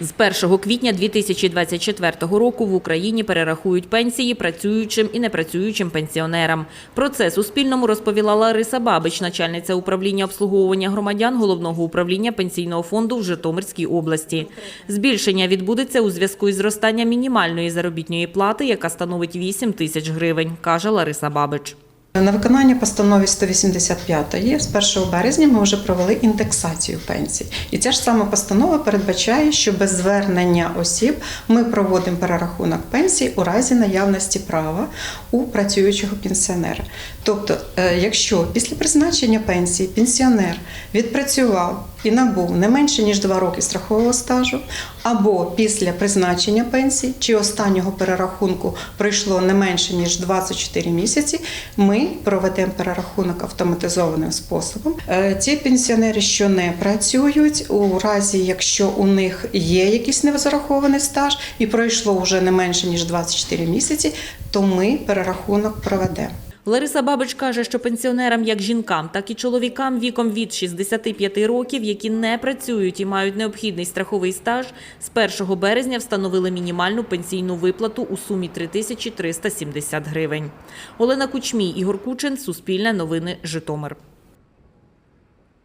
З 1 квітня 2024 року в Україні перерахують пенсії працюючим і непрацюючим пенсіонерам. Про це Суспільному розповіла Лариса Бабич, начальниця управління обслуговування громадян Головного управління пенсійного фонду в Житомирській області. Збільшення відбудеться у зв'язку із зростанням мінімальної заробітної плати, яка становить 8 тисяч гривень, каже Лариса Бабич. На виконання постанови 185 з 1 березня ми вже провели індексацію пенсій. І ця ж сама постанова передбачає, що без звернення осіб ми проводимо перерахунок пенсій у разі наявності права у працюючого пенсіонера. Тобто, е, якщо після призначення пенсії пенсіонер відпрацював і набув не менше ніж 2 роки страхового стажу, або після призначення пенсії чи останнього перерахунку пройшло не менше ніж 24 місяці, ми проведемо перерахунок автоматизованим способом. Е, Ті пенсіонери, що не працюють, у разі якщо у них є якийсь незарахований стаж і пройшло вже не менше ніж 24 місяці, то ми перерахунок проведемо. Лариса Бабич каже, що пенсіонерам, як жінкам, так і чоловікам віком від 65 років, які не працюють і мають необхідний страховий стаж, з 1 березня встановили мінімальну пенсійну виплату у сумі 3370 гривень. Олена Кучмій, Ігор Кучин, Суспільне новини, Житомир.